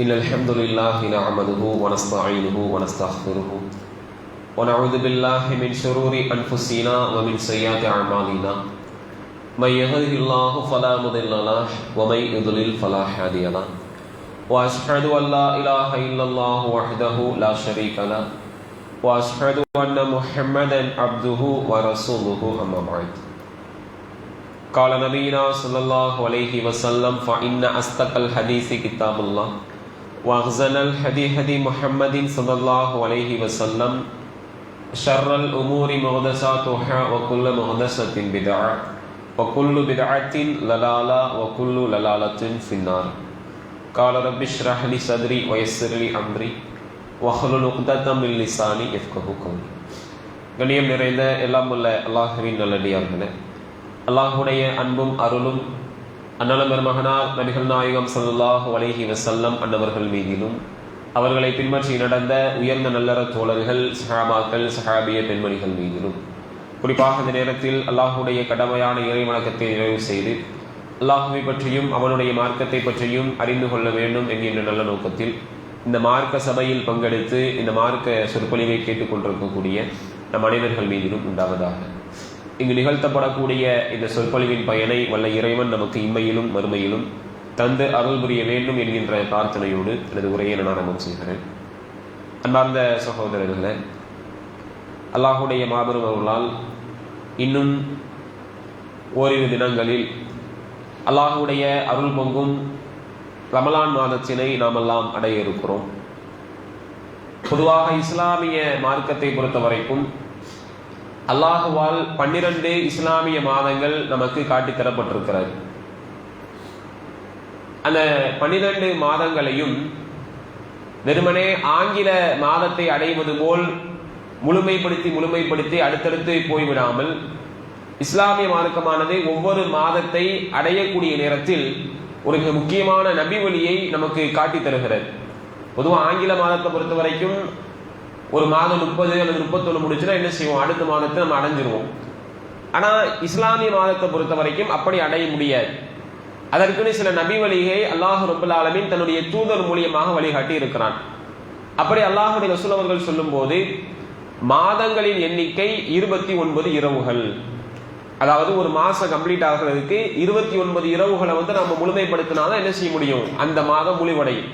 إن الحمد لله نعمده ونستعينه ونستغفره ونعوذ بالله من شرور أنفسنا ومن سيئات أعمالنا. من يهده الله فلا مضل له ومن يضلل فلا هادي له. وأشهد أن لا إله إلا الله وحده لا شريك له. وأشهد أن محمدا عبده ورسوله أما بعد. قال نبينا صلى الله عليه وسلم فإن أصدق الحديث كتاب الله. وأحسن الهدي هدي محمد صلى الله عليه وسلم شر الأمور محدثاتها وكل محدثة بدعة وكل بدعة ضلالة وكل ضلالة في النار قال رب اشرح لي صدري ويسر لي أمري واحلل عقدة من لساني يفقهوا قولي கண்ணியம் நிறைந்த எல்லாம் உள்ள அல்லாஹுவின் நல்லடியார்களே அல்லாஹுடைய அன்பும் அருளும் அண்ணலம் பெருமகனார் நபிகள் நாயகம் சல்லாஹ் வலைஹி வசல்லம் அன்னவர்கள் மீதிலும் அவர்களை பின்பற்றி நடந்த உயர்ந்த நல்லற தோழர்கள் சஹாபாக்கள் சஹாபிய பெண்மணிகள் மீதிலும். குறிப்பாக இந்த நேரத்தில் அல்லாஹுடைய கடமையான இறை வணக்கத்தை நிறைவு செய்து அல்லாஹுவை பற்றியும் அவனுடைய மார்க்கத்தை பற்றியும் அறிந்து கொள்ள வேண்டும் என்கின்ற நல்ல நோக்கத்தில் இந்த மார்க்க சபையில் பங்கெடுத்து இந்த மார்க்க சொற்பொழிவை கேட்டுக்கொண்டிருக்கக்கூடிய நம் அனைவர்கள் மீதிலும் உண்டாவதாக. இங்கு நிகழ்த்தப்படக்கூடிய இந்த சொற்பொழிவின் பயனை வல்ல இறைவன் நமக்கு இம்மையிலும் மறுமையிலும் தந்து அருள் புரிய வேண்டும் என்கின்ற பிரார்த்தனையோடு எனது உரையை நான் ஆரம்பம் செய்கிறேன். அன்பார்ந்த சகோதரர்களே அல்லாஹுடைய மாபெரும் அருளால் இன்னும் ஓரிரு தினங்களில் அல்லாஹுடைய அருள் பொங்கும் ரமலான் மாதத்தினை நாமெல்லாம் அடைய இருக்கிறோம் பொதுவாக இஸ்லாமிய மார்க்கத்தை பொறுத்த வரைக்கும் அல்லாஹுவால் பன்னிரண்டு இஸ்லாமிய மாதங்கள் நமக்கு காட்டி தரப்பட்டிருக்கிறது. அந்த பன்னிரண்டு மாதங்களையும் வெறுமனே ஆங்கில மாதத்தை அடைவது போல் முழுமைப்படுத்தி முழுமைப்படுத்தி அடுத்தடுத்து போய்விடாமல் இஸ்லாமிய மார்க்கமானது ஒவ்வொரு மாதத்தை அடையக்கூடிய நேரத்தில் ஒரு மிக முக்கியமான நபி வழியை நமக்கு காட்டி தருகிறது. பொதுவாக ஆங்கில மாதத்தை பொறுத்த வரைக்கும் ஒரு மாதம் முப்பது அல்லது முப்பத்தொன்று முடிச்சுன்னா என்ன செய்வோம்? அடுத்த மாதத்தை நம்ம அடைஞ்சிருவோம். ஆனால் இஸ்லாமிய மாதத்தை பொறுத்த வரைக்கும் அப்படி அடைய முடியாது. அதற்குன்னு சில நபி வழிகை அல்லாஹ் ரபுல் ஆலமின் தன்னுடைய தூதர் மூலியமாக வழிகாட்டி இருக்கிறான். அப்படி அல்லாஹுடைய ரசூல் அவர்கள் சொல்லும் போது மாதங்களின் எண்ணிக்கை இருபத்தி ஒன்பது இரவுகள். அதாவது ஒரு மாசம் கம்ப்ளீட் ஆகிறதுக்கு இருபத்தி ஒன்பது இரவுகளை வந்து நம்ம முழுமைப்படுத்தினாதான் என்ன செய்ய முடியும்? அந்த மாதம் முழுவடையும்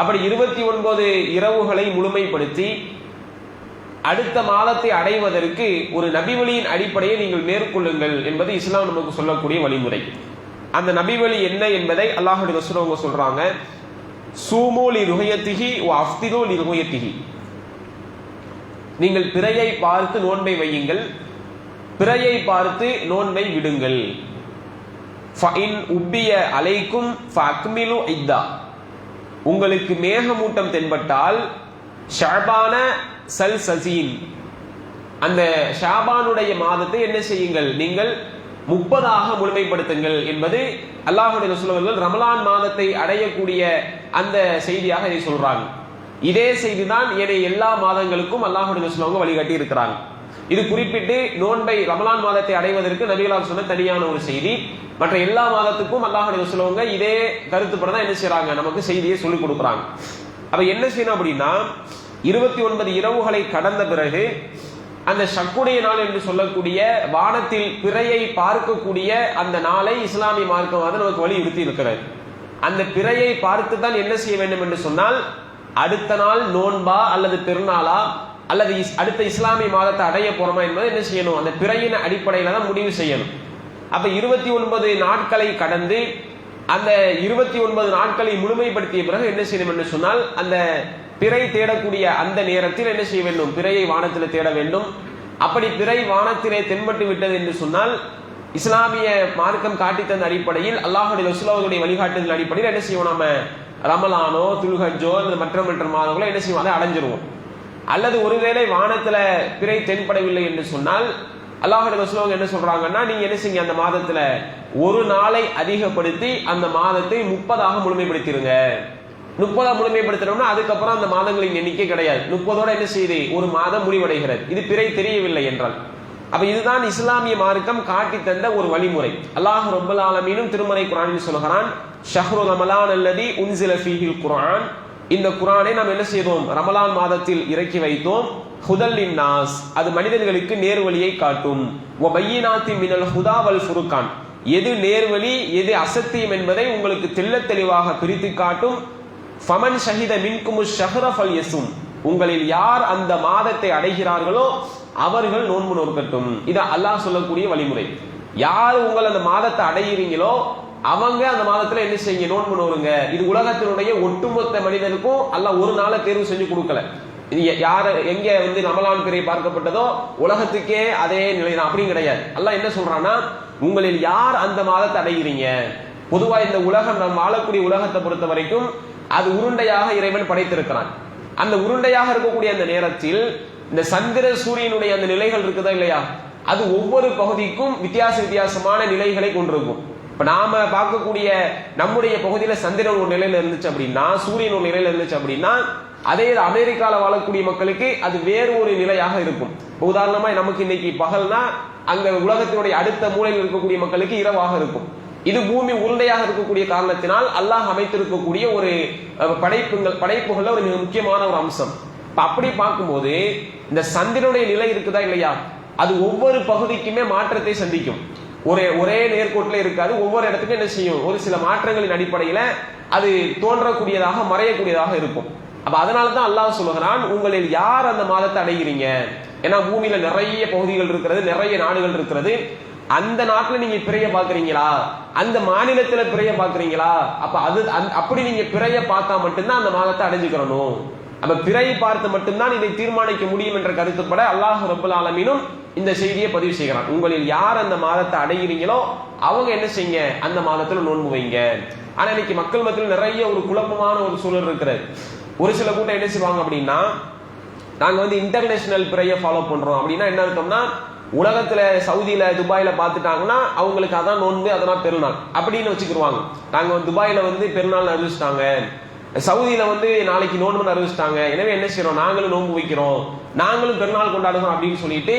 அப்படி இருபத்தி ஒன்பது இரவுகளை முழுமைப்படுத்தி அடுத்த மாதத்தை அடைவதற்கு ஒரு நபிவழியின் அடிப்படையை நீங்கள் மேற்கொள்ளுங்கள் என்பது இஸ்லாம் நமக்கு சொல்லக்கூடிய வழிமுறை. அந்த நபிவழி என்ன என்பதை அல்லாஹுடைய ரசூலவங்க சொல்றாங்க. சூமோலி ருஹயத்திகி ஓ அஃப்திரோலி ருஹயத்திகி நீங்கள் பிறையை பார்த்து நோன்பை வையுங்கள். பிறையை பார்த்து நோன்பை விடுங்கள். உப்பிய அலைக்கும் ஃபக்மிலு இத்தா. உங்களுக்கு மேகமூட்டம் தென்பட்டால் ஷாபான சல் சசீன். அந்த ஷாபானுடைய மாதத்தை என்ன செய்யுங்கள்? நீங்கள் முப்பதாக முழுமைப்படுத்துங்கள் என்பது அல்லாஹுடைய ரசூலவர்கள் ரமலான் மாதத்தை அடையக்கூடிய அந்த செய்தியாக இதை சொல்றாங்க. இதே செய்தி தான் ஏனைய எல்லா மாதங்களுக்கும் அல்லாஹுடைய ரசூலவங்க வழிகாட்டி இருக்கிறாங்க இது குறிப்பிட்டு நோன்பை ரமலான் மாதத்தை அடைவதற்கு நபிகளால் சொன்ன தனியான ஒரு செய்தி. மற்ற எல்லா மாதத்துக்கும் அல்லாஹுடைய சொல்லுவங்க இதே கருத்துப்பட தான் என்ன செய்யறாங்க நமக்கு செய்தியை சொல்லிக் கொடுக்குறாங்க. அப்ப என்ன செய்யணும் அப்படின்னா இருபத்தி ஒன்பது இரவுகளை கடந்த பிறகு அந்த சக்குடைய நாள் என்று சொல்லக்கூடிய வானத்தில் பிறையை பார்க்கக்கூடிய அந்த நாளை இஸ்லாமிய மார்க்கமாக நமக்கு வலியுறுத்தி இருக்கிறது. அந்த பிறையை பார்த்து தான் என்ன செய்ய வேண்டும் என்று சொன்னால் அடுத்த நாள் நோன்பா அல்லது பெருநாளா அல்லது அடுத்த இஸ்லாமிய மாதத்தை அடைய போறோமா என்பதை என்ன செய்யணும்? அந்த பிறையின் அடிப்படையில தான் முடிவு செய்யணும். அப்ப இருபத்தி ஒன்பது நாட்களை கடந்து அந்த இருபத்தி ஒன்பது நாட்களை முழுமைப்படுத்திய பிறகு என்ன செய்யணும் என்று சொன்னால் அந்த பிறை தேடக்கூடிய அந்த நேரத்தில் என்ன செய்ய வேண்டும்? பிறையை வானத்தில் தேட வேண்டும். அப்படி பிறை வானத்திலே தென்பட்டு விட்டது என்று சொன்னால் இஸ்லாமிய மார்க்கம் காட்டித்தந்த அடிப்படையில் அல்லாஹுடைய ரசுலாவுடைய வழிகாட்டுதல் அடிப்படையில் என்ன செய்வோம்? நம்ம ரமலானோ துல்ஹஜோ இந்த மற்ற மற்ற மாதங்களோ என்ன செய்வோம்? அதை அடைஞ்சிருவோம். அல்லது ஒருவேளை வானத்துல பிறை தென்படவில்லை என்று சொன்னால் அல்லாஹுடைய ரசூலவங்க என்ன சொல்றாங்கன்னா நீங்க என்ன செய்யுங்க அந்த மாதத்துல ஒரு நாளை அதிகப்படுத்தி அந்த மாதத்தை முப்பதாக முழுமைப்படுத்திருங்க. முப்பதா முழுமைப்படுத்தணும்னா அதுக்கப்புறம் அந்த மாதங்களின் எண்ணிக்கை கிடையாது. முப்பதோட என்ன செய்யுது ஒரு மாதம் முடிவடைகிறது. இது பிறை தெரியவில்லை என்றால். அப்ப இதுதான் இஸ்லாமிய மார்க்கம் காட்டி தந்த ஒரு வழிமுறை. அல்லாஹ் ரப்பல் ஆலமீனும் திருமறை குரான் சொல்கிறான் ஷஹ்ரு ரமலான் அல்லதி உன்சில ஃபீஹில் குரான் இந்த குரானை நாம் என்ன செய்தோம்? ரமலான் மாதத்தில் இறக்கி வைத்தோம். ஹுதல் நாஸ் அது மனிதர்களுக்கு நேர்வழியை காட்டும். ஓ பையினாத்தி மினல் ஹுதாவல் ஃபுருக்கான் எது நேர்வழி எது அசத்தியம் என்பதை உங்களுக்கு தெல்ல தெளிவாக பிரித்து காட்டும். ஃபமன் ஷஹித மின்குமு ஷஹ்ரஃபல் யசும். உங்களில் யார் அந்த மாதத்தை அடைகிறார்களோ அவர்கள் நோன்பு நோக்கட்டும் இது அல்லாஹ் சொல்லக்கூடிய வழிமுறை. யார் உங்கள் அந்த மாதத்தை அடைகிறீங்களோ அவங்க அந்த மாதத்துல என்ன செய்யுங்க? நோன் பண்ணுவாங்க இது உலகத்தினுடைய ஒட்டுமொத்த மனிதனுக்கும் அல்ல ஒரு நாளை தேர்வு செஞ்சு கொடுக்கல. இது யார் எங்க வந்து ரமலான் பிறை பார்க்கப்பட்டதோ உலகத்துக்கே அதே நிலை தான் அப்படின்னு கிடையாது. அல்ல என்ன சொல்றான்னா உங்களில் யார் அந்த மாதத்தை அடைகிறீங்க? பொதுவா இந்த உலகம் நம் வாழக்கூடிய உலகத்தை பொறுத்த வரைக்கும் அது உருண்டையாக இறைவன் படைத்திருக்கிறான். அந்த உருண்டையாக இருக்கக்கூடிய அந்த நேரத்தில் இந்த சந்திர சூரியனுடைய அந்த நிலைகள் இருக்குதா இல்லையா? அது ஒவ்வொரு பகுதிக்கும் வித்தியாச வித்தியாசமான நிலைகளை கொண்டிருக்கும். இப்போ நாம பார்க்கக்கூடிய நம்முடைய பகுதியில் சந்திரன் ஒரு நிலையில இருந்துச்சு அப்படின்னா சூரியன் ஒரு நிலையில இருந்துச்சு அப்படின்னா அதே அமெரிக்காவில் அமெரிக்கால வாழக்கூடிய மக்களுக்கு அது வேறு ஒரு நிலையாக இருக்கும். இப்ப உதாரணமா நமக்கு இன்னைக்கு பகல்னா அங்க உலகத்தினுடைய அடுத்த மூலையில் இருக்கக்கூடிய மக்களுக்கு இரவாக இருக்கும். இது பூமி உருண்டையாக இருக்கக்கூடிய காரணத்தினால் அல்லாஹ் அமைத்திருக்கக்கூடிய ஒரு படைப்புகள் படைப்புகள்ல ஒரு மிக முக்கியமான ஒரு அம்சம். இப்ப அப்படி பார்க்கும்போது இந்த சந்திரனுடைய நிலை இருக்குதா இல்லையா? அது ஒவ்வொரு பகுதிக்குமே மாற்றத்தை சந்திக்கும். ஒரே ஒரே நேர்கோட்டில் இருக்காது. ஒவ்வொரு இடத்துக்கும் என்ன செய்யும்? ஒரு சில மாற்றங்களின் அடிப்படையில அது தோன்றக்கூடியதாக மறையக்கூடியதாக இருக்கும். அப்ப அதனால தான் அல்லாஹ் சொல்லுகிறான் உங்களில் யார் அந்த மாதத்தை அடைகிறீங்க? ஏன்னா பூமியில நிறைய பகுதிகள் இருக்கிறது நிறைய நாடுகள் இருக்கிறது. அந்த நாட்டுல நீங்க பிறைய பாக்குறீங்களா அந்த மாநிலத்துல பிறைய பாக்குறீங்களா அப்ப அது அப்படி நீங்க பிறைய பார்த்தா மட்டும்தான் அந்த மாதத்தை அடைஞ்சுக்கிறணும். அப்ப பிறை பார்த்து மட்டும்தான் இதை தீர்மானிக்க முடியும் என்ற கருத்துப்பட அல்லாஹ் ரபுல் ஆலமீனும் இந்த செய்தியை பதிவு செய்கிறான். உங்களில் யார் அந்த மாதத்தை அடைகிறீங்களோ அவங்க என்ன செய்யுங்க? அந்த மாதத்துல நோன்பு வைங்க. ஆனா இன்னைக்கு மக்கள் மத்தியில் நிறைய ஒரு குழப்பமான ஒரு சூழல் இருக்கிறது. ஒரு சில கூட்டம் என்ன செய்வாங்க அப்படின்னா நாங்க வந்து இன்டர்நேஷனல் பிறைய ஃபாலோ பண்றோம். அப்படின்னா என்ன அர்த்தம்னா உலகத்துல சவுதியில துபாயில பார்த்துட்டாங்கன்னா அவங்களுக்கு அதான் நோன்பு அதெல்லாம் பெருநாள் அப்படின்னு வச்சுக்கிருவாங்க. நாங்க துபாயில வந்து பெருநாள் அறிவிச்சிட்டாங்க. சவுதியில வந்து நாளைக்கு நோன்பு அறிவிச்சிட்டாங்க. எனவே என்ன செய்யறோம் நாங்களும் நோன்பு வைக்கிறோம். நாங்களும் பெருநாள் கொண்டாடுறோம் அப்படின்னு சொல்லிட்டு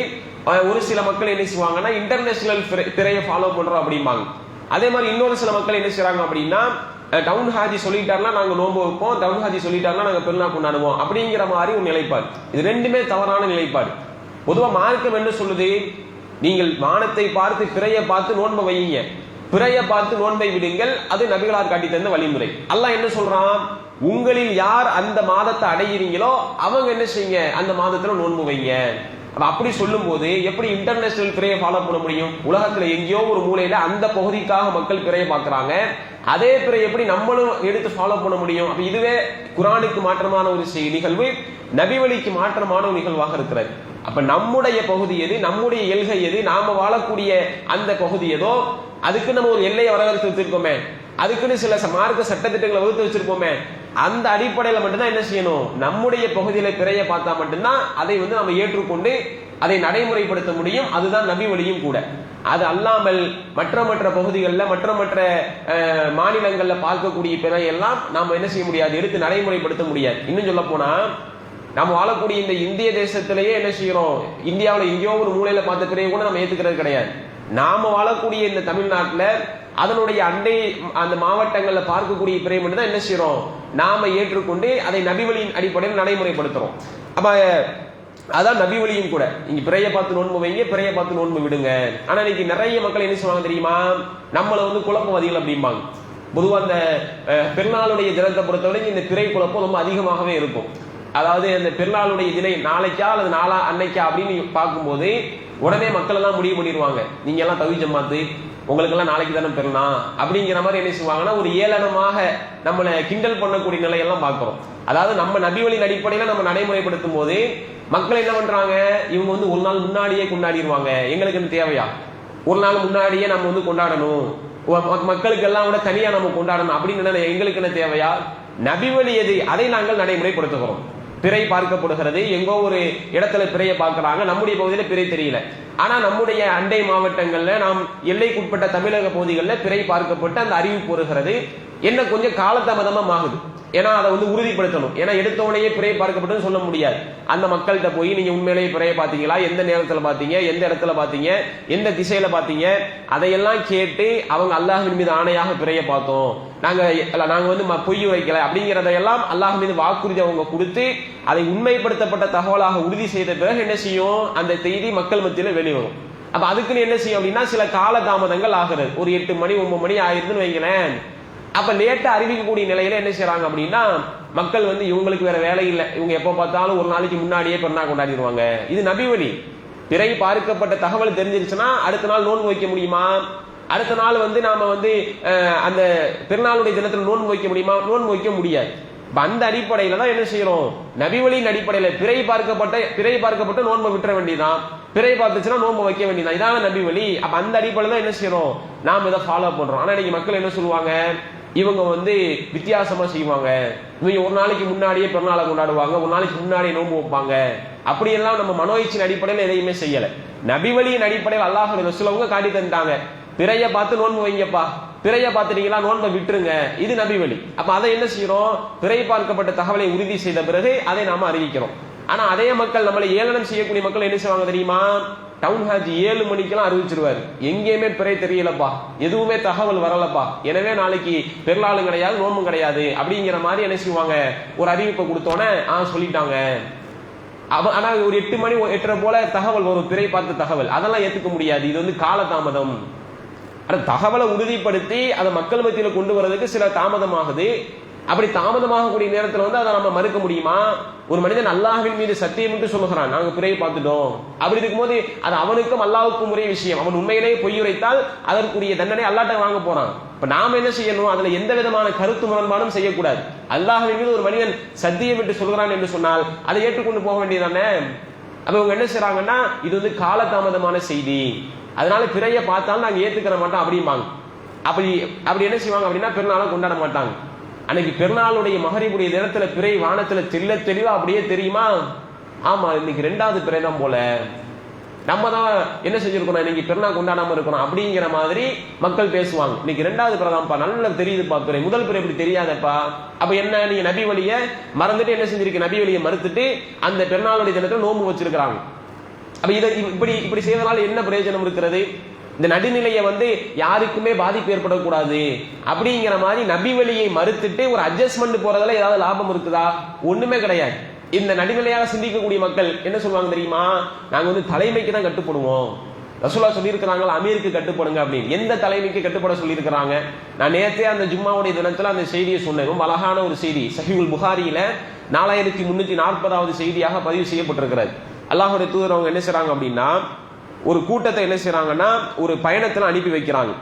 ஒரு சில மக்கள் என்ன செய்வாங்கன்னா இன்டர்நேஷனல் திரையை ஃபாலோ பண்றோம் அப்படிம்பாங்க. அதே மாதிரி இன்னொரு சில மக்கள் என்ன செய்யறாங்க அப்படின்னா டவுன் ஹாஜி சொல்லிட்டாருன்னா நாங்க நோன்பு வைப்போம் டவுன் ஹாஜி சொல்லிட்டாருன்னா நாங்க பெருநாள் கொண்டாடுவோம் அப்படிங்கிற மாதிரி ஒரு நிலைப்பாடு. இது ரெண்டுமே தவறான நிலைப்பாடு. பொதுவா மார்க்கம் என்ன சொல்லுது? நீங்கள் வானத்தை பார்த்து பிறைய பார்த்து நோன்பை வையுங்க. பிறைய பார்த்து நோன்பை விடுங்கள் அது நபிகளார் காட்டி தந்த வழிமுறை. அல்லாஹ் என்ன சொல்றான்? உங்களில் யார் அந்த மாதத்தை அடையிறீங்களோ அவங்க என்ன செய்யுங்க? அந்த மாதத்துல நோன்பு வைங்க. அப்ப அப்படி சொல்லும்போது எப்படி இன்டர்நேஷனல் பிறையை ஃபாலோ பண்ண முடியும்? உலகத்துல எங்கேயோ ஒரு மூலையில அந்த பகுதிக்காக மக்கள் பிறையை பார்க்கறாங்க. அதே பிறை எப்படி நம்மளும் எடுத்து ஃபாலோ பண்ண முடியும்? அப்ப இதுவே குரானுக்கு மாற்றமான ஒரு நிகழ்வு நபிவழிக்கு மாற்றமான ஒரு நிகழ்வாக இருக்கிறது. அப்ப நம்முடைய பகுதி எது? நம்முடைய எல்கை எது? நாம வாழக்கூடிய அந்த பகுதி ஏதோ அதுக்கு நம்ம ஒரு எல்லையை வரவேற்று வச்சிருக்கோமே. அதுக்குன்னு சில மார்க்க சட்டத்திட்டங்களை வகுத்து வச்சிருப்போமே அந்த அடிப்படையில மட்டும்தான் என்ன செய்யணும்? நம்முடைய பகுதியில பிறைய பார்த்தா மட்டும்தான் அதை வந்து நம்ம ஏற்றுக்கொண்டு அதை நடைமுறைப்படுத்த முடியும். அதுதான் நபி வழியும் கூட. அது அல்லாமல் மற்ற மற்ற பகுதிகளில் மற்ற மற்ற மாநிலங்களில் பார்க்கக்கூடிய பிறையெல்லாம் நாம் என்ன செய்ய முடியாது? எடுத்து நடைமுறைப்படுத்த முடியாது. இன்னும் சொல்ல போனா நம்ம வாழக்கூடிய இந்த இந்திய தேசத்திலேயே என்ன செய்யறோம்? இந்தியாவில் எங்கேயோ ஒரு மூலையில பார்த்த பிறையை கூட நம்ம ஏத்துக்கிறது கிடையாது. நாம வாழக்கூடிய இந்த தமிழ்நாட்டில் அதனுடைய அண்டை அந்த மாவட்டங்களில் பார்க்கக்கூடிய பிறை தான் என்ன செய்யறோம் நாம ஏற்றுக்கொண்டு அதை நபிவழியின் அடிப்படையில் நடைமுறைப்படுத்துறோம். அப்ப அதான் நபி வழியும் கூட. இங்க பிறைய பார்த்து நோன்பு வைங்க பிறைய பார்த்து நோன்பு விடுங்க. ஆனா இன்னைக்கு நிறைய மக்கள் என்ன சொல்லுவாங்க தெரியுமா? நம்மள வந்து குழப்பவாதிகள் அப்படிம்பாங்க. பொதுவா அந்த பெருநாளுடைய தினத்தை பொறுத்தவரைக்கும் இந்த பிறை குழப்பம் ரொம்ப அதிகமாகவே இருக்கும். அதாவது அந்த பெருநாளுடைய தினை நாளைக்கா அல்லது நாளா அன்னைக்கா அப்படின்னு பார்க்கும்போது உடனே மக்கள் எல்லாம் முடிவு பண்ணிடுவாங்க. நீங்க எல்லாம் தவி ஜமாத்து உங்களுக்கெல்லாம் நாளைக்கு தானே பெறலாம் அப்படிங்கிற மாதிரி என்ன செய்வாங்கன்னா ஒரு ஏளனமாக நம்மளை கிண்டல் பண்ணக்கூடிய நிலையெல்லாம் பார்க்குறோம். அதாவது நம்ம நபி வழியின் நம்ம நடைமுறைப்படுத்தும் போது மக்கள் என்ன பண்றாங்க? இவங்க வந்து ஒரு நாள் முன்னாடியே கொண்டாடிடுவாங்க எங்களுக்கு தேவையா? ஒரு நாள் முன்னாடியே நம்ம வந்து கொண்டாடணும். மக்களுக்கு எல்லாம் விட தனியா நம்ம கொண்டாடணும் அப்படின்னு எங்களுக்கு என்ன தேவையா? நபி வழி எது? அதை நாங்கள் நடைமுறைப்படுத்துகிறோம். பிறை பார்க்கப்படுகிறது. எங்கோ ஒரு இடத்துல பிறையை பார்க்குறாங்க. நம்முடைய பகுதியில் பிறை தெரியல. ஆனா நம்முடைய அண்டை மாவட்டங்கள்ல நாம் எல்லைக்குட்பட்ட தமிழக பகுதிகளில் பிறை பார்க்கப்பட்டு அந்த அறிவிப்பு வருகிறது என்ன கொஞ்சம் காலதாமதமா ஆகுது ஏன்னா அதை வந்து உறுதிப்படுத்தணும். ஏன்னா எடுத்தவனையே உடனே பிறையை பார்க்கப்பட்டதுன்னு சொல்ல முடியாது. அந்த மக்கள்கிட்ட போய் நீங்க உண்மையிலேயே பிறையை பார்த்தீங்களா? எந்த நேரத்துல பார்த்தீங்க? எந்த இடத்துல பார்த்தீங்க? எந்த திசையில பார்த்தீங்க? அதையெல்லாம் கேட்டு அவங்க அல்லாஹின் மீது ஆணையாக பிறைய பார்த்தோம். நாங்க நாங்க வந்து ம- பொய் வைக்கல. அப்படிங்கிறதையெல்லாம் அல்லாஹ் மீது வாக்குறுதி அவங்க கொடுத்து அதை உண்மைப்படுத்தப்பட்ட தகவலாக உறுதி செய்த பிறகு என்ன செய்யும்? அந்த செய்தி மக்கள் மத்தியில வெளிவரும். அப்ப அதுக்குன்னு என்ன செய்யும் அப்படின்னா சில கால தாமதங்கள் ஆகிறது. ஒரு எட்டு மணி ஒன்பது மணி ஆயிருதுன்னு வைங்களேன். அப்ப லேட்டா அறிவிக்கக்கூடிய நிலையில என்ன செய்யறாங்க அப்படின்னா மக்கள் வந்து இவங்களுக்கு வேற வேலை இல்லை. இவங்க எப்ப பார்த்தாலும் ஒரு நாளைக்கு முன்னாடியே பெருநா கொண்டாடிடுவாங்க. இது நபி வழி. பிறை பார்க்கப்பட்ட தகவல் தெரிஞ்சிருச்சுன்னா அடுத்த நாள் நோன்பு வைக்க முடியுமா? அடுத்த நாள் வந்து நாம வந்து அந்த திருநாளுடைய தினத்துல நோன்பு வைக்க முடியுமா? நோன்பு வைக்க முடியாது. அந்த அடிப்படையில தான் என்ன செய்யறோம் நபிவழியின் அடிப்படையில பிறை பார்க்கப்பட்ட பிறை பார்க்கப்பட்ட நோன்பை விட்டுற வேண்டியதான் பிறை பார்த்துச்சுன்னா நோன்பு வைக்க வேண்டியதான் இதான நபி வழி. அப்ப அந்த அடிப்படையில தான் என்ன செய்யறோம் நாம இதை ஃபாலோ பண்றோம். ஆனா இன்னைக்கு மக்கள் என்ன சொல்லுவாங்க? இவங்க வந்து வித்தியாசமா செய்வாங்க. இவங்க ஒரு நாளைக்கு முன்னாடியே பிறநாளை கொண்டாடுவாங்க ஒரு நாளைக்கு முன்னாடியே நோன்பு வைப்பாங்க. அப்படியெல்லாம் நம்ம மனோயிச்சின் அடிப்படையில் எதையுமே செய்யல. நபி வழியின் அடிப்படையில் அல்லாஹ் சிலவங்க காட்டி தந்துட்டாங்க. பிறைய பார்த்து நோன்பு வைங்கப்பா. பிறைய பார்த்துட்டீங்களா நோன்பை விட்டுருங்க. இது நபி வழி அப்ப அதை என்ன செய்யறோம்? பிறை பார்க்கப்பட்ட தகவலை உறுதி செய்த பிறகு அதை நாம அறிவிக்கிறோம். ஆனா அதே மக்கள் நம்மளை ஏளனம் செய்யக்கூடிய மக்கள் என்ன செய்வாங்க தெரியுமா? டவுன் ஹாஜ் ஏழு மணிக்கெல்லாம் அறிவிச்சிருவாரு. எங்கேயுமே பிறை தெரியலப்பா. எதுவுமே தகவல் வரலப்பா. எனவே நாளைக்கு பெருளாளும் கிடையாது நோமும் கிடையாது. அப்படிங்கிற மாதிரி என்ன செய்வாங்க? ஒரு அறிவிப்பை கொடுத்தோன்னே ஆ சொல்லிட்டாங்க. அவ ஆனா ஒரு எட்டு மணி எட்டரை போல தகவல் வரும். பிறை பார்த்த தகவல். அதெல்லாம் ஏத்துக்க முடியாது. இது வந்து காலதாமதம். தகவலை உறுதிப்படுத்தி அதை மக்கள் மத்தியில கொண்டு வர்றதுக்கு சில தாமதமாகுது. அப்படி தாமதமாகக்கூடிய நேரத்தில் வந்து அதை நம்ம மறுக்க முடியுமா? ஒரு மனிதன் அல்லாஹின் மீது சத்தியம் என்று சொல்லுகிறான் நாங்க பிறையை பார்த்துட்டோம். அப்படி இருக்கும்போது அது அவனுக்கும் அல்லாவுக்கும் ஒரே விஷயம். அவன் உண்மையிலேயே பொய் உரைத்தால் அதற்குரிய தண்டனை அல்லாட்ட வாங்க போறான். இப்ப நாம என்ன செய்யணும்? அதுல எந்த விதமான கருத்து முரண்பாடும் செய்யக்கூடாது. அல்லாஹின் மீது ஒரு மனிதன் சத்தியம் என்று சொல்கிறான் என்று சொன்னால் அதை ஏற்றுக்கொண்டு போக வேண்டியதானே அப்ப இவங்க என்ன செய்றாங்கன்னா இது வந்து காலதாமதமான செய்தி. அதனால பிறைய பார்த்தாலும் நாங்க ஏத்துக்கிற மாட்டோம் அப்படிம்பாங்க. அப்படி அப்படி என்ன செய்வாங்க அப்படின்னா பெருநாளும் கொண்டாட மாட்டாங்க. அன்னைக்கு பெருநாளுடைய மகரிபுடைய தினத்துல பிறை வானத்துல தெல்ல தெளிவா அப்படியே தெரியுமா? ஆமா இன்னைக்கு ரெண்டாவது பிறை தான் போல. நம்ம தான் என்ன செஞ்சிருக்கணும்? இன்னைக்கு பெருநாள் கொண்டாடாம இருக்கணும் அப்படிங்கிற மாதிரி மக்கள் பேசுவாங்க. இன்னைக்கு ரெண்டாவது பிறதாம்ப்பா நல்லா தெரியுதுப்பா பிறை முதல் பிறை இப்படி தெரியாதப்பா. அப்ப என்ன நீங்க நபி வழிய மறந்துட்டு என்ன செஞ்சிருக்க நபி வழியை மறுத்துட்டு அந்த பெருநாளுடைய தினத்துல நோம்பு வச்சிருக்கிறாங்க. அப்ப இதை இப்படி இப்படி செய்வதனால என்ன பிரயோஜனம் இருக்கிறது? இந்த நடுநிலையை வந்து யாருக்குமே பாதிப்பு ஏற்படக்கூடாது அப்படிங்கிற மாதிரி நபி வழியை மறுத்துட்டு ஒரு அட்ஜஸ்ட்மெண்ட் போறதுல ஏதாவது லாபம் இருக்குதா? ஒண்ணுமே கிடையாது. இந்த நடுநிலையாக சிந்திக்கக்கூடிய மக்கள் என்ன சொல்லுவாங்க தெரியுமா? நாங்க வந்து தலைமைக்கு தான் கட்டுப்படுவோம். ரசூலா சொல்லியிருக்கிறாங்க அமீருக்கு கட்டுப்படுங்க அப்படின்னு. எந்த தலைமைக்கு கட்டுப்பட சொல்லியிருக்கிறாங்க? நான் நேற்றே அந்த ஜும்மாவுடைய தினத்துல அந்த செய்தியை சொன்னேன். ரொம்ப அழகான ஒரு செய்தி. சஹிவுல் புகாரியில நாலாயிரத்தி முன்னூத்தி நாற்பதாவது செய்தியாக பதிவு செய்யப்பட்டிருக்கிறது. அல்லாஹுடைய தூதர் அவங்க என்ன செய்றாங்க அப்படின்னா ஒரு கூட்டத்தை என்ன செய்யறாங்கன்னா ஒரு பயணத்துல அனுப்பி வைக்கிறாங்க.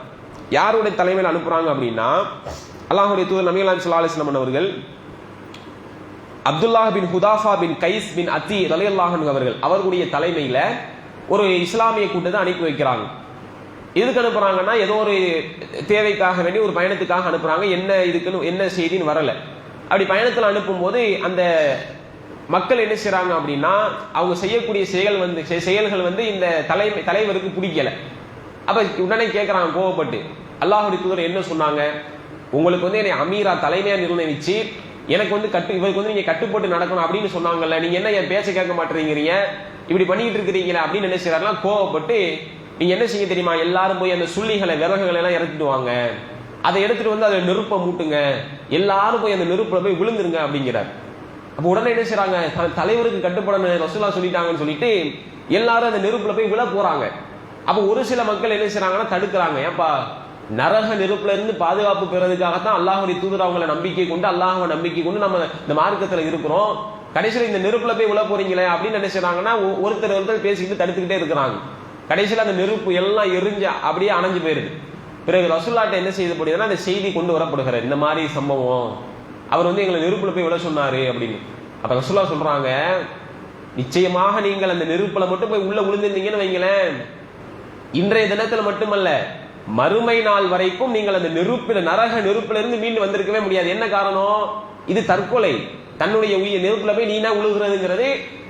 யாருடைய தலைமையில் அனுப்புறாங்க அப்படின்னா அல்லாஹுடைய தூதர் நபிகள் ஸல்லல்லாஹு அலைஹி அவர்கள் அப்துல்லாஹ் பின் ஹுதாஃபா பின் கைஸ் பின் அத்தி தலை அல்லாஹன் அவர்கள் அவர்களுடைய தலைமையில ஒரு இஸ்லாமிய கூட்டத்தை அனுப்பி வைக்கிறாங்க. எதுக்கு அனுப்புறாங்கன்னா ஏதோ ஒரு தேவைக்காக வேண்டி ஒரு பயணத்துக்காக அனுப்புறாங்க. என்ன இதுக்குன்னு என்ன செய்தின்னு வரல. அப்படி பயணத்துல அனுப்பும்போது அந்த மக்கள் என்ன செய்கிறாங்க அப்படின்னா அவங்க செய்யக்கூடிய செயல் வந்து செயல்கள் வந்து இந்த தலைமை தலைவருக்கு பிடிக்கல. அப்ப உடனே கேட்கறாங்க கோவப்பட்டு. அல்லாஹுடைய தூதர் என்ன சொன்னாங்க? உங்களுக்கு வந்து என்னை அமீரா தலைமையா நிர்ணயிச்சு எனக்கு வந்து கட்டு இவருக்கு வந்து நீங்க கட்டுப்பட்டு நடக்கணும் அப்படின்னு சொன்னாங்கல்ல. நீங்க என்ன என் பேச்ச கேட்க மாட்டேங்கிறீங்க? இப்படி பண்ணிட்டு இருக்கிறீங்களே அப்படின்னு என்ன செய்யறாருன்னா கோவப்பட்டு நீங்க என்ன செய்ய தெரியுமா? எல்லாரும் போய் அந்த சுள்ளிகளை விறகுகளை எல்லாம் இறக்கிட்டு வாங்க. அதை எடுத்துட்டு வந்து அதை நெருப்பை மூட்டுங்க. எல்லாரும் போய் அந்த நெருப்புல போய் விழுந்துருங்க அப்படிங்கிறார். அப்போ உடனே என்ன செய்யறாங்க த- தலைவருக்கு கட்டுப்படணும் ரசூலா சொல்லிட்டாங்கன்னு சொல்லிட்டு எல்லாரும் அந்த நெருப்புல போய் விழ போறாங்க. அப்போ ஒரு சில மக்கள் என்ன செய்யறாங்கன்னா தடுக்கிறாங்க. ஏன்பா நரக நெருப்புல இருந்து பாதுகாப்பு பெறதுக்காகத்தான் அல்லாஹுடைய தூதர் அவங்களை நம்பிக்கை கொண்டு அல்லாஹுவை நம்பிக்கை கொண்டு நம்ம இந்த மார்க்கத்துல இருக்கிறோம். கடைசியில் இந்த நெருப்புல போய் விழ போறீங்களே அப்படின்னு என்ன செய்யறாங்கன்னா ஒருத்தர் ஒருத்தர் பேசிக்கிட்டு தடுத்துக்கிட்டே இருக்கிறாங்க. கடைசியில் அந்த நெருப்பு எல்லாம் எரிஞ்சு அப்படியே அணைஞ்சு போயிருது. பிறகு ரசூல்லாட்ட என்ன செய்யப்படுதுன்னா அந்த செய்தி கொண்டு வரப்படுகிறது. இந்த மாதிரி சம்பவம். அவர் வந்து எங்களை நெருப்புல போய் விட சொன்னாரு அப்படின்னு. அப்ப ரசுல்லா சொல்றாங்க நிச்சயமாக நீங்கள் அந்த நெருப்புல மட்டும் போய் உள்ள விழுந்திருந்தீங்கன்னு வைங்களேன். இன்றைய தினத்துல மட்டுமல்ல மறுமை நாள் வரைக்கும் நீங்கள் அந்த நெருப்பில நரக நெருப்புல இருந்து மீண்டு வந்திருக்கவே முடியாது. என்ன காரணம்? இது தற்கொலை. தன்னுடைய உயிர் நெருப்புல போய் நீனா உழுகிறதுங்கிறது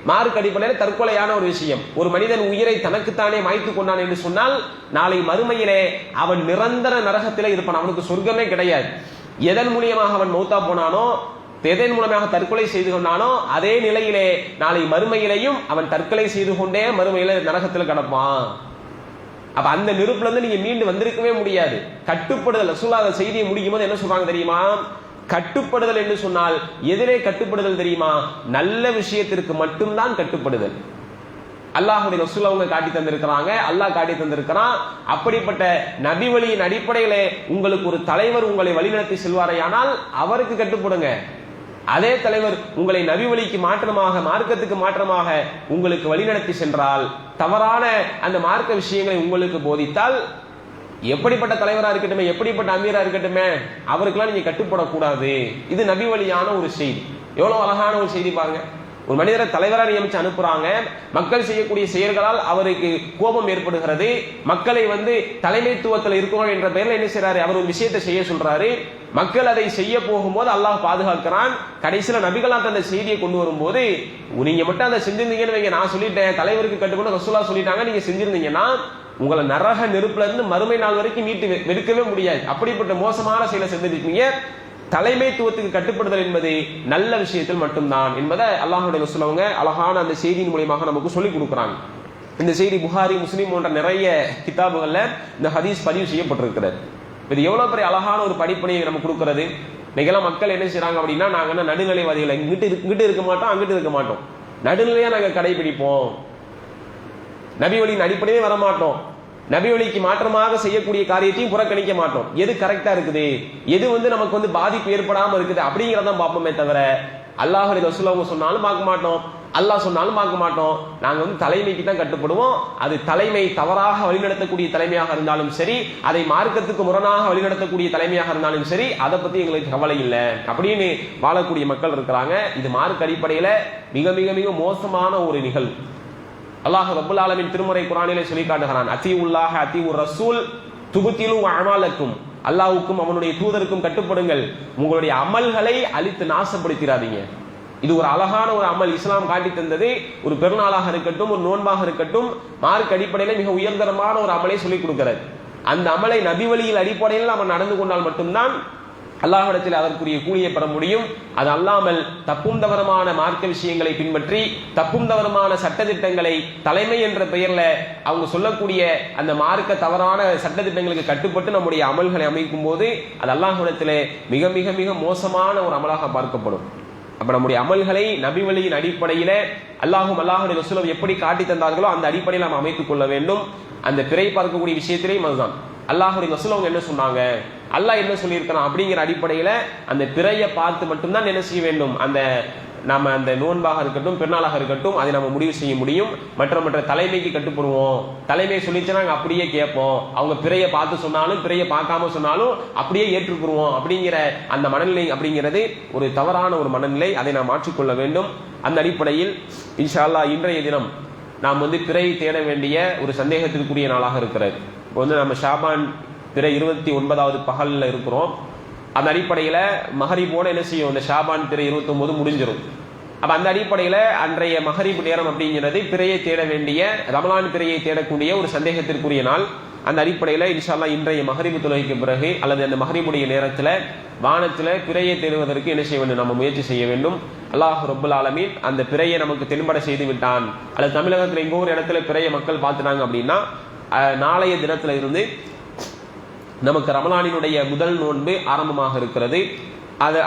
மார்க் அடிப்படையில் தற்கொலையான ஒரு விஷயம். ஒரு மனிதன் உயிரை தனக்குத்தானே மாய்த்து கொண்டான் என்று சொன்னால் நாளை மறுமையிலே அவன் நிரந்தர நரகத்திலே இருப்பான். அவனுக்கு சொர்க்கமே கிடையாது. எதன் மூலியமாக அவன் மௌத்தா போனானோ எதன் மூலமாக தற்கொலை செய்து கொண்டானோ அதே நிலையிலே நாளை மறுமையிலையும் அவன் தற்கொலை செய்து கொண்டே மறுமையில நரகத்தில் கிடப்பான். அப்ப அந்த நெருப்புல இருந்து நீங்க மீண்டு வந்திருக்கவே முடியாது. கட்டுப்படுதல் ரசூலா அந்த செய்தியை முடிக்கும் போது என்ன சொல்றாங்க தெரியுமா? கட்டுப்படுதல் என்று சொன்னால் எதிரே கட்டுப்படுதல் தெரியுமா? நல்ல விஷயத்திற்கு மட்டும்தான் கட்டுப்படுதல். அல்லாஹுடைய ரசூல் அவங்க காட்டி தந்திருக்கிறாங்க. அல்லாஹ் காட்டி தந்திருக்கிறான். அப்படிப்பட்ட நபி வழியின் அடிப்படையிலே உங்களுக்கு ஒரு தலைவர் உங்களை வழிநடத்தி செல்வாரையானால் அவருக்கு கட்டுப்படுங்க. அதே தலைவர் உங்களை நபி வழிக்கு மாற்றமாக மார்க்கத்துக்கு மாற்றமாக உங்களுக்கு வழிநடத்தி சென்றால் தவறான அந்த மார்க்க விஷயங்களை உங்களுக்கு போதித்தால் எப்படிப்பட்ட தலைவரா இருக்கட்டுமே எப்படிப்பட்ட அமீரா இருக்கட்டுமே அவருக்கெல்லாம் நீங்க கட்டுப்படக்கூடாது. இது நபி வழியான ஒரு செய்தி. எவ்வளவு அழகான ஒரு செய்தி பாருங்க. ஒரு மனிதரை தலைவராக நியமிச்சு அனுப்புறாங்க. மக்கள் செய்யக்கூடிய செயல்களால் அவருக்கு கோபம் ஏற்படுகிறது. மக்களை வந்து தலைமைத்துவத்தில் இருக்கிறோம் என்ற பெயரில் என்ன செய்யறாரு அவர் ஒரு விஷயத்தை செய்ய சொல்றாரு. மக்கள் அதை செய்ய போகும்போது அல்லாஹ் பாதுகாக்கிறான். கடைசியில் நபிகளா அந்த செய்தியை கொண்டு வரும்போது நீங்க மட்டும் அதை செஞ்சிருந்தீங்கன்னு வைங்க. நான் சொல்லிட்டேன். தலைவருக்கு கட்டுப்பட்டு ரசூலா சொல்லிட்டாங்க. நீங்க செஞ்சிருந்தீங்கன்னா உங்களை நரக நெருப்புல இருந்து மறுமை நாள் வரைக்கும் மீட்டு வெடுக்கவே வெறுக்கவே முடியாது. அப்படிப்பட்ட மோசமான செயலை செஞ்சிருக்கீங்க. தலைமைத்துவத்துக்கு கட்டுப்படுதல் என்பது நல்ல விஷயத்தில் மட்டும்தான் என்பதை அல்லாஹுடைய ரசூலவங்க அழகான அந்த செய்தியின் மூலியமாக நமக்கு சொல்லிக் கொடுக்குறாங்க. இந்த செய்தி புகாரி முஸ்லீம் போன்ற நிறைய கிதாபுகள்ல இந்த ஹதீஸ் பதிவு செய்யப்பட்டிருக்கிறது. இது எவ்வளவு பெரிய அழகான ஒரு படிப்பனையை நம்ம கொடுக்கறது. இன்னைக்கெல்லாம் மக்கள் என்ன செய்யறாங்க அப்படின்னா நாங்க என்ன நடுநிலைவாதிகள் இங்கிட்டு இரு- இங்கிட்டு இருக்க மாட்டோம் அங்கிட்டு இருக்க மாட்டோம். நடுநிலையா நாங்க கடைபிடிப்போம். நபி வழியின் அடிப்படையே வர நபிவழிக்கு மாற்றமாக செய்யக்கூடிய காரியத்தையும் புறக்கணிக்க மாட்டோம். எது கரெக்டா இருக்குது? எது வந்து நமக்கு வந்து பாதிப்பு ஏற்படாம இருக்குது? அப்படிங்கறதான் பார்ப்போமே தவிர அல்லாஹரி ரசூலவங்க சொன்னாலும் பார்க்க மாட்டோம். அல்லாஹ் சொன்னாலும் பார்க்க மாட்டோம். நாங்க வந்து தலைமைக்கு தான் கட்டுப்படுவோம். அது தலைமை தவறாக வழிநடத்தக்கூடிய தலைமையாக இருந்தாலும் சரி அதை மார்க்கத்துக்கு முரணாக வழிநடத்தக்கூடிய தலைமையாக இருந்தாலும் சரி அதை பத்தி எங்களுக்கு கவலை இல்லை. அப்படின்னு வாழக்கூடிய மக்கள் இருக்கிறாங்க. இது மார்க் அடிப்படையில மிக மிக மிக மோசமான ஒரு நிகழ்வு. அல்லாஹ் ரபுல் ஆலமின் திருமறை குரானிலே சொல்லி காட்டுகிறான். அத்தி உல்லாஹ அத்தி உர் ரசூல் துபுத்திலும் அமாலக்கும். அல்லாஹுக்கும் அவனுடைய தூதருக்கும் கட்டுப்படுங்கள். உங்களுடைய அமல்களை அழித்து நாசப்படுத்திடாதீங்க இது ஒரு அழகான ஒரு அமல். இஸ்லாம் காட்டி தந்தது ஒரு பெருநாளாக இருக்கட்டும் ஒரு நோன்பாக இருக்கட்டும் மார்க் அடிப்படையில மிக உயர்தரமான ஒரு அமலை சொல்லிக் கொடுக்கிறது. அந்த அமலை நபி வழியில் அடிப்படையில் நம்ம நடந்து கொண்டால் மட்டும்தான் அல்லாஹிடத்தில் அதற்குரிய கூலியை பெற முடியும். அது அல்லாமல் தப்பும் தவறமான மார்க்க விஷயங்களை பின்பற்றி தப்பும் தவறமான சட்டதிட்டங்களை தலைமை என்ற பெயர்ல அவங்க சொல்லக்கூடிய அந்த மார்க்க தவறான சட்டத்திட்டங்களுக்கு கட்டுப்பட்டு நம்முடைய அமல்களை அமைக்கும் போது அது அல்லாஹிடத்தில் மிக மிக மிக மோசமான ஒரு அமலாக பார்க்கப்படும். அப்ப நம்முடைய அமல்களை நபி வழியின் அடிப்படையில அல்லாஹும் அல்லாஹுடைய வசூலம் எப்படி காட்டி தந்தார்களோ அந்த அடிப்படையில் நாம் அமைத்துக் கொள்ள வேண்டும். அந்த பிறை பார்க்கக்கூடிய விஷயத்திலேயும் அதுதான். அல்லாஹுடைய ரசூல் அவங்க என்ன சொன்னாங்க? அல்லாஹ் என்ன சொல்லியிருக்கிறான் அப்படிங்கிற அடிப்படையில அந்த பிறையை பார்த்து மட்டும்தான் என்ன செய்ய வேண்டும்? அந்த நாம அந்த நோன்பாக இருக்கட்டும் பெருநாளாக இருக்கட்டும் அதை நம்ம முடிவு செய்ய முடியும். மற்ற மற்ற தலைமைக்கு கட்டுப்படுவோம். தலைமை சொல்லிச்சுன்னா நாங்க அப்படியே கேட்போம். அவங்க பிறையை பார்த்து சொன்னாலும் பிறையை பார்க்காம சொன்னாலும் அப்படியே ஏற்றுக்குருவோம் அப்படிங்கிற அந்த மனநிலை அப்படிங்கிறது ஒரு தவறான ஒரு மனநிலை. அதை நாம் மாற்றிக்கொள்ள வேண்டும். அந்த அடிப்படையில் இன்ஷா அல்லாஹ் இன்றைய தினம் நாம் வந்து பிறையை தேட வேண்டிய ஒரு சந்தேகத்திற்குரிய நாளாக இருக்கிறது. இப்போ வந்து நம்ம ஷாபான் திரை இருபத்தி ஒன்பதாவது பகலில் இருக்கிறோம். அந்த அடிப்படையில் மகரிபோட என்ன செய்யும்? இந்த ஷாபான் பிறை இருபத்தொம்போது முடிஞ்சிடும் அப்போ அந்த அடிப்படையில் அன்றைய மகரிப்பு நேரம் அப்படிங்கிறது பிறையை தேட வேண்டிய ரமலான் பிறையை தேடக்கூடிய ஒரு சந்தேகத்திற்குரிய நாள். அந்த அடிப்படையில் இன்ஷால்லா இன்றைய மகரிபு தொழுகைக்கு பிறகு அல்லது அந்த மகரிபுடைய நேரத்தில் வானத்தில் பிறையை தேடுவதற்கு என்ன செய்ய வேண்டும்? நம்ம முயற்சி செய்ய வேண்டும். அல்லாஹ் ரப்புல் ஆலமீன் அந்த பிறையை நமக்கு தென்பட செய்து விட்டான். அல்லது தமிழகத்தில் எங்கோ ஒரு இடத்துல பிறைய மக்கள் பார்த்துட்டாங்க அப்படின்னா நாளைய தினத்துல இருந்து நமக்கு ரமலானினுடைய முதல் நோன்பு ஆரம்பமாக இருக்கிறது. அது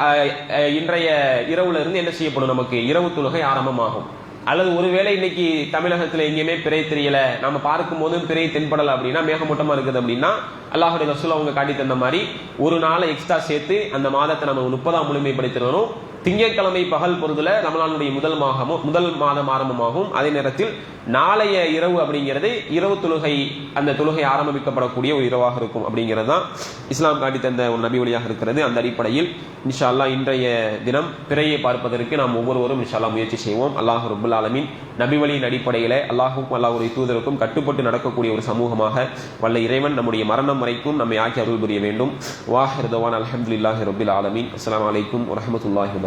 இன்றைய இரவுல இருந்து என்ன செய்யப்படும் நமக்கு? இரவு தொழுகை ஆரம்பமாகும். அல்லது ஒருவேளை இன்னைக்கு தமிழகத்தில் எங்கேயுமே பிறை தெரியல. நம்ம பார்க்கும் போதும் பிறை தென்படலை அப்படின்னா மேகமூட்டமா இருக்குது அப்படின்னா அல்லாஹுடைய ரசூல் அவங்க காட்டி தந்த மாதிரி ஒரு நாளை எக்ஸ்ட்ரா சேர்த்து அந்த மாதத்தை நம்ம முப்பதாம் முழுமைப்படுத்திடணும். திங்கட்கிழமை பகல் பொருதுல ரமலானுடைய முதல் மாதமும் முதல் மாதம் ஆரம்பமாகும். அதே நேரத்தில் நாளைய இரவு அப்படிங்கிறது இரவு தொழுகை அந்த தொழுகை ஆரம்பிக்கப்படக்கூடிய ஒரு இரவாக இருக்கும் அப்படிங்கிறது தான் இஸ்லாம் காட்டி தந்த ஒரு நபி வழியாக இருக்கிறது. அந்த அடிப்படையில் இன்ஷால்லா அல்லாஹ் இன்றைய தினம் பிறையை பார்ப்பதற்கு நாம் ஒவ்வொருவரும் இன்ஷால்லா அல்லாஹ் முயற்சி செய்வோம். அல்லாஹ் ரபுல் ஆலமீன் நபி வழியின் அடிப்படையில் அல்லாஹுக்கும் அல்லாஹுடைய தூதருக்கும் கட்டுப்பட்டு நடக்கக்கூடிய ஒரு சமூகமாக வல்ல இறைவன் நம்முடைய மரணம் வரைக்கும் நம்மை ஆக்கி அருள் புரிய வேண்டும். வாஹிர் தவான் ரபுல் ஆலமின். அஸ்லாம் அஸ்ஸலாமு வரமத்துல்லாஹி